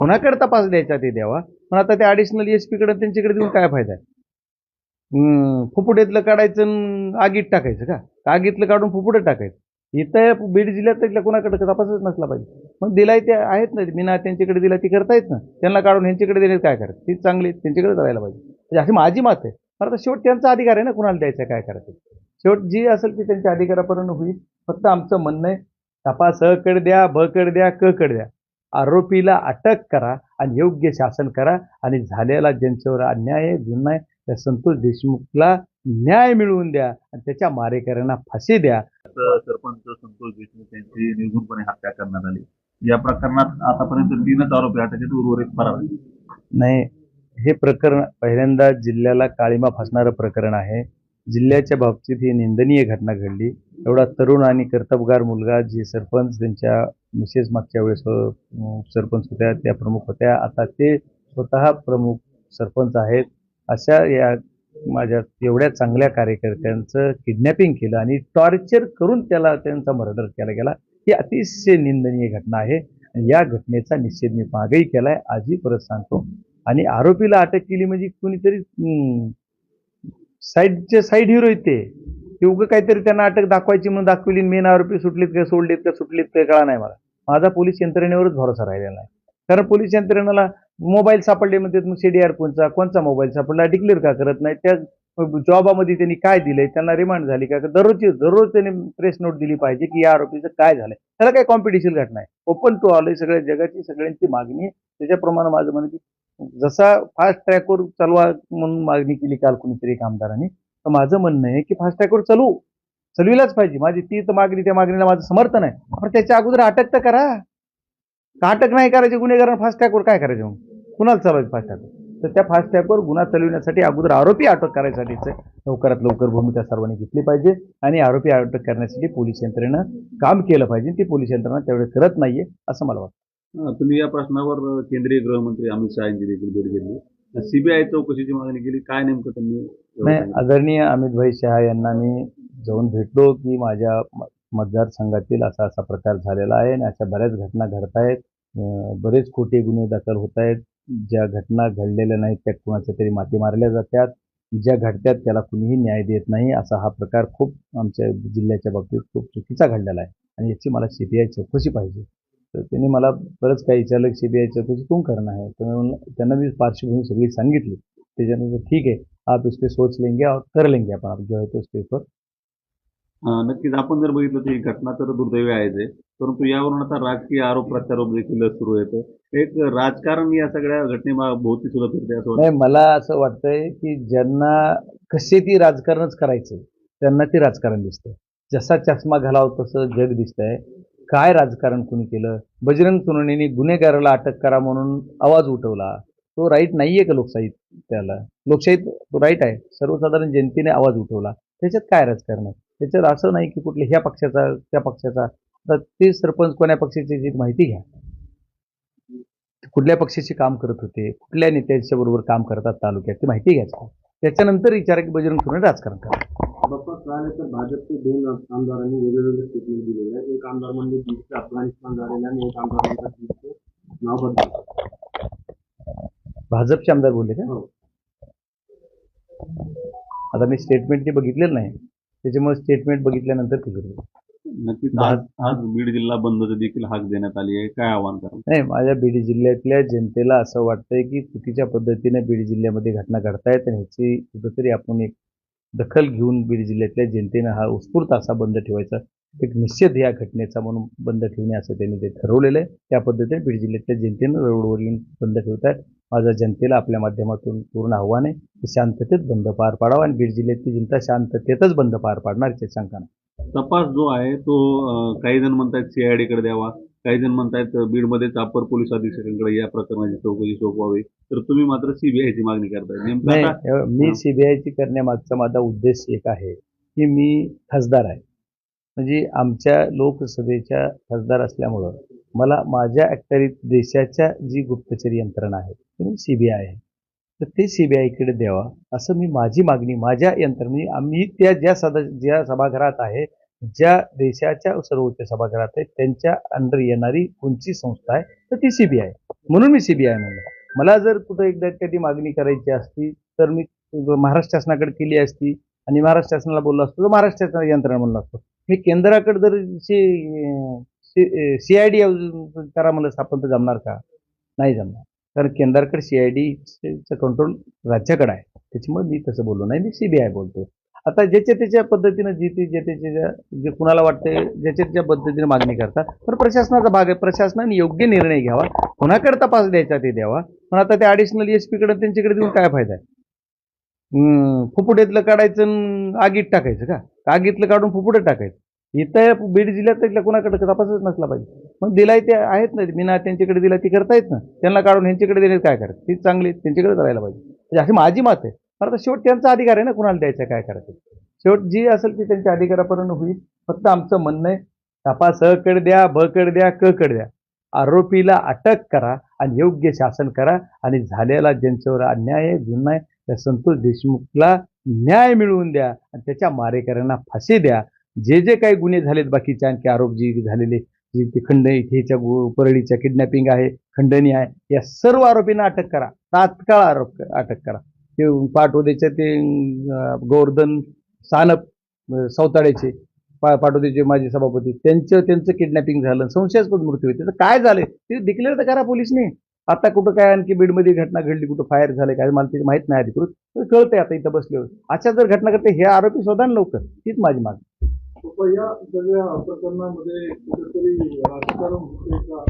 कोणाकडे तपास द्यायचा ते द्यावा पण आता ते ॲडिशनल एस पीकडे त्यांच्याकडे देऊन काय फायदा आहे? फुफुट्यातलं काढायचं आणि आगीत टाकायचं का? आगीतलं काढून फुफुटं टाकायचं. इथं बीड जिल्ह्यात तिथल्या कोणाकडे तपासच नसला पाहिजे. मग दिलाय ते आहेत ना मी ना त्यांच्याकडे दिला ती करतायत ना. त्यांना काढून ह्यांच्याकडे दिले काय करायचं ती चांगली त्यांच्याकडे जायला पाहिजे. म्हणजे अशी माझी मत आहे. पण आता शेवट त्यांचा अधिकार आहे ना कुणाला द्यायचा काय करायचं? शेवट जी असेल ती त्यांच्या अधिकारापर्यंत होईल. फक्त आमचं म्हणणं आहे तपास अ कड द्या ब कड द्या क कड द्या. आरोपीला अटक करा आणि योग्य शासन करा आणि झालेला ज्यांच्यावर अन्याय आहे गुन्हा आहे त्या संतोष देशमुखला न्याय मिळवून द्या आणि त्याच्या मारेकऱ्यांना फाशी द्या. सरपंच संतोष देशमुख यांची निर्गुणपणे हत्या करण्यात आली. या प्रकरणात आतापर्यंत तीनच आरोपी अटक आहेत उर्वरित फरार. नाही हे प्रकरण पहिल्यांदा जिल्ह्याला काळीमा फासणारं प्रकरण आहे. जिल्ह्याच्या बाबतीत ही निंदनीय घटना घडली. एवढा तरुण आणि कर्तबगार मुलगा जे सरपंच त्यांच्या मिसेस मागच्या वेळेस सरपंच होत्या त्या प्रमुख होत्या. आता ते स्वतः प्रमुख सरपंच आहेत. अशा या माझ्या एवढ्या चांगल्या कार्यकर्त्यांचं किडनॅपिंग केलं आणि टॉर्चर करून त्याला त्यांचा मर्डर केला गेला ही अतिशय निंदनीय घटना आहे. आणि या घटनेचा निषेध मी मागेही केलाय. आजही परत सांगतो. आणि आरोपीला अटक केली म्हणजे कुणीतरी साईडचे साईड हिरो येते ते. उगं काहीतरी त्यांना अटक दाखवायची म्हणून दाखवली मेन आरोपी सुटलीत का सोडलीत का सुटलीत का कळा नाही मला. माझा पोलीस यंत्रणेवरच भरोसा राहिलेला नाही. कारण पोलीस यंत्रणेला मोबाईल सापडले म्हणतात मग सीडीआर कोणचा कोणचा मोबाईल सापडला डिक्लेअर का करत नाही? त्या जॉबामध्ये त्यांनी काय दिलंय? त्यांना रिमांड झाली का? दररोजची दररोज त्यांनी प्रेस नोट दिली पाहिजे की या आरोपीचं काय झालंय. त्याला काय कॉम्पिटिशन घटना आहे. ओपन टू आलंय सगळ्या जगाची सगळ्यांची मागणी आहे. त्याच्याप्रमाणे माझं म्हणणं की जसा फास्ट ट्रॅकवर चालवा म्हणून मागणी केली काल कुणीतरी एक आमदारांनी तर माझं म्हणणं आहे की फास्ट ट्रॅकवर चालू. चलविलाच पाहिजे. माझी ती तर मागणी त्या मागणीला माझं समर्थन आहे. पण त्याच्या अगोदर अटक तर करा. का अटक नाही करायची गुन्हेगारांना फास्ट काय करायचं मग? कुणाला चालवायचं फास्ट तर त्या फास्ट गुन्हा चालविण्यासाठी अगोदर आरोपी अटक करायसाठीच लवकरात लवकर भूमिका सर्वांनी घेतली पाहिजे. आणि आरोपी अटक करण्यासाठी पोलीस यंत्रणेनं काम केलं पाहिजे. ती पोलीस यंत्रणा तेवढे करत नाहीये असं मला वाटतं. तुम्ही या प्रश्नावर केंद्रीय गृहमंत्री अमित शहा यांची देखील भेट घेतली. सीबीआय चौकशीची मागणी केली. काय नेमकं त्यांनी नाही आदरणीय अमित भाई शहा यांना मी जाऊन भेटलो की माझ्या मतदारसंघातील असा असा प्रकार झालेला आहे आणि अशा बऱ्याच घटना घडत आहेत. बरेच खोटे गुन्हे दाखल होत आहेत. ज्या घटना घडलेल्या नाहीत त्या कुणाच्या तरी माती मारल्या जातात. ज्या घडत्यात त्याला कुणीही न्याय देत नाही. असा हा प्रकार खूप आमच्या जिल्ह्याच्या बाबतीत खूप चुकीचा घडलेला आहे. आणि याची मला सीबीआय चौकशी पाहिजे. तर त्यांनी मला बरंच काही विचारलं सीबीआय चौकशी कोण करणं आहे. तर त्यांना मी पार्श्वभूमी सगळी सांगितली. त्याच्यानंतर ठीक आहे आप इस पे सोच लेंगे और कर लेंगे आपण. आप जो है तो अं, नक्कीच. आपण जर बघितलं तर ही घटना तर दुर्दैवी आहेच आहे परंतु यावरून आता राजकीय आरोप प्रत्यारोप देखील सुरू येतं. एक राजकारण या सगळ्या घटनेमा भोवती सुद्धा फिरते असं नाही मला असं वाटतंय की ज्यांना कसे ती राजकारणच करायचं त्यांना ते राजकारण दिसतंय. जसा चष्मा घालावं तसं जग दिसतंय. काय राजकारण कुणी केलं? बजरंग सोनवणेने गुन्हेगाराला अटक करा म्हणून आवाज उठवला. तो राईट नाहीये का लोकशाहीत त्याला लोकशाहीत तो राईट आहे. सर्वसाधारण जनतेने आवाज उठवला. त्याच्यात काय राजकारण आहे? त्याच्यात असं नाही की कुठल्या ह्या पक्षाचा त्या पक्षाचा. तर ते सरपंच कोण्या पक्षाची माहिती घ्या. कुठल्या पक्षाचे काम करत होते कुठल्या नेत्यांच्या बरोबर काम करतात तालुक्यात ती माहिती घ्यायची त्याच्यानंतर विचारा की बजरंग सोनवणे राजकारण करा बाप्पा काल तर भाजपचे दोन आमदारांनी वेगवेगळे स्टेटमेंट दिलेले आहेत. एक आमदार म्हणजे बीडचे अफगाणिस्तान झालेले आणि एक आमदार बीडचे नाव बदल भाजपचे आमदार बोलले का? हो. आता मी स्टेटमेंट ते बघितलेलं नाही. त्याच्यामुळे स्टेटमेंट बघितल्यानंतर ते करू नक्कीच. आज आज बीड जिल्हा बंदची देखील हाक देण्यात आली आहे. काय आव्हान करा नाही माझ्या बीड जिल्ह्यातल्या जनतेला असं वाटतंय की चुकीच्या पद्धतीने बीड जिल्ह्यामध्ये घटना घडतायत आणि ह्याची कुठंतरी आपण एक दखल घेऊन बीड जिल्ह्यातल्या जनतेनं हा उत्स्फूर्त असा बंद ठेवायचा एक निश्चित या घटनेचा म्हणून बंद ठेवणे असं त्यांनी ते ठरवलेलं आहे. त्या पद्धतीने बीड जिल्ह्यातल्या जनतेनं रोडवर येऊन बंद ठेवतात माझा जनतेला आपल्या माध्यमातून पूर्ण आव्हान आहे की शांततेत बंद पार पाडावा आणि बीड जिल्ह्यातली जनता शांततेतच बंद पार पाडणार याची शंका नाही तपास जो आहे तो काही जण म्हणतात सीआयडीकडे द्यावा. काही जण म्हणतायत अं, बीडमध्येच अपर पोलीस अधीक्षकांकडे या प्रकरणाची चौकशी सोपवावी. तर तुम्ही मात्र सीबीआयची मागणी करताय. नेमकं मी सीबीआयची करण्यामागचा माझा उद्देश एक आहे की मी खासदार आहे. म्हणजे आमच्या लोकसभेच्या खासदार असल्यामुळं मला माझ्या अखत्यारीत देशाच्या जी गुप्तचर यंत्रणा आहे ती सीबीआय आहे. तर ते सीबीआयकडे द्यावा असं मी माझी मागणी माझ्या यंत्रणे आम्ही त्या ज्या सदा ज्या सभागृहात आहे ज्या देशाच्या सर्वोच्च सभागृहात आहे त्यांच्या अंडर येणारी कोणची संस्था आहे तर ती सीबीआय म्हणून मी सीबीआय म्हणलं. मला जर कुठं एकदा कधी मागणी करायची असती तर मी महाराष्ट्र शासनाकडे केली असती आणि महाराष्ट्र शासनाला बोललो असतो तर महाराष्ट्र शासनाला यंत्रणा म्हणलं असतो मी केंद्राकडे जर सी आय डी करा म्हणलं स्थापन तर जमणार का? नाही जमणार. कारण केंद्राकडे सी आय डीचं कंट्रोल राज्याकडे आहे. त्याच्यामुळे मी तसं बोललो नाही मी सीबीआय बोलतो आता ज्याच्या त्याच्या पद्धतीनं जी ती ज्या त्याच्या जे कुणाला वाटते ज्याच्या त्याच्या पद्धतीने मागणी करतात तर प्रशासनाचा भाग आहे. प्रशासनाने योग्य निर्णय घ्यावा. कोणाकडे तपास द्यायचा ते द्यावा. पण आता ते ॲडिशनल एस पीकडे त्यांच्याकडे देऊन काय फायदा आहे? हम्म, फुफुट्यातलं काढायचं आणि आगीत टाकायचं का? आगीतलं काढून फुफुटं टाकायचं. इथं बीड जिल्ह्यात इथल्या कुणाकडे तपासच नसला पाहिजे. मग दिलाय ते आहेत ना मीना त्यांच्याकडे दिला ती करतायत ना. त्यांना काढून ह्यांच्याकडे देण्यात काय करायचं? ती चांगली त्यांच्याकडे करायला पाहिजे. म्हणजे अशी माझी मत आहे. आता शेवट त्यांचा अधिकार आहे ना कुणाला द्यायचा काय करायचं? शेवट जी असेल ती त्यांच्या अधिकारापर्यंत होईल. फक्त आमचं म्हणणं आहे तपास अ कड द्या ब कड द्या क कड द्या. आरोपीला अटक करा आणि योग्य शासन करा आणि झालेला ज्यांच्यावर अन्याय आहे गुन्हा आहे त्या संतोष देशमुखला न्याय मिळवून द्या आणि त्याच्या मारेकऱ्यांना फाशी द्या. जे जे काही गुन्हे झालेत बाकीचे आणखी आरोप जी झालेले जी ते खंड इथेच्या परळीच्या किडनॅपिंग आहे खंडणी आहे या सर्व आरोपींना अटक करा. तात्काळ आरोप अटक करा. ते पाटोदेच्या ते गोवर्धन सानप अं, सौताड्याचे पा पाटोदेचे माजी सभापती त्यांचं त्यांचं किडनॅपिंग झालं. संशयास्पद मृत्यू आहे. त्याचं काय झालं ते डिक्लेअर तर करा पोलिसने. आता कुठं काय आणखी बीडमध्ये घटना घडली कुठं फायर झालं काय मला ते माहीत नाही अधिकृत. तर कळतंय आता इथं बसल्यावर. अशा जर घटना घडते हे आरोपी शोधा ना लवकर. तीच माझी मागणी. या सगळ्या प्रकरणामध्ये कुठेतरी राजकारण होते का?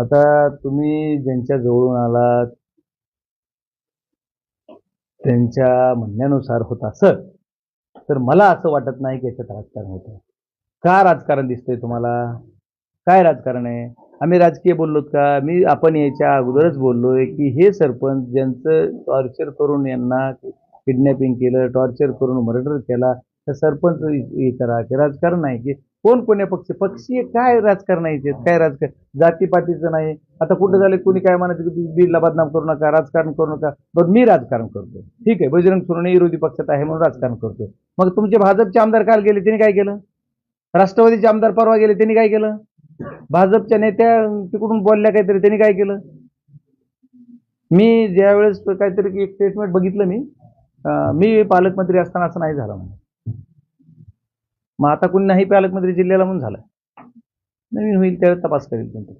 आता तुम्ही ज्यांच्या जवळून आलात त्यांच्या म्हणण्यानुसार होत असत. तर मला असं वाटत नाही की याच्यात राजकारण होतं का राजकारण दिसतंय तुम्हाला? काय राजकारण आहे? आम्ही राजकीय बोललोत का? मी आपण याच्या अगोदरच बोललोय की हे सरपंच ज्यांचं टॉर्चर करून यांना किडनॅपिंग केलं टॉर्चर करून मर्डर केला तर सरपंच हे करा की राजकारण आहे की कोण कोण्या पक्ष? पक्षीय काय राजकारणाचे काय राजकारण? जातीपातीचं नाही. आता कुठं झालं? कोणी काय म्हणायचं की बीडला बदनाम करू नका राजकारण करू नका. बरं मी राजकारण करतो ठीक आहे बजरंग सोनवणे विरोधी पक्षात आहे म्हणून राजकारण करतो मग तुमचे भाजपचे आमदार काल गेले त्यांनी काय केलं? राष्ट्रवादीचे आमदार परवा गेले त्यांनी काय केलं? भाजपच्या नेत्या तिकडून बोलल्या काहीतरी त्यांनी काय केलं? मी ज्यावेळेस काहीतरी एक स्टेटमेंट बघितलं मी मी पालकमंत्री असताना असं नाही झालं म्हणे मग आता कोणी नाही पालकमंत्री जिल्ह्याला म्हणून झालं. नवीन होईल त्यावेळेस तपास करेल कोणतं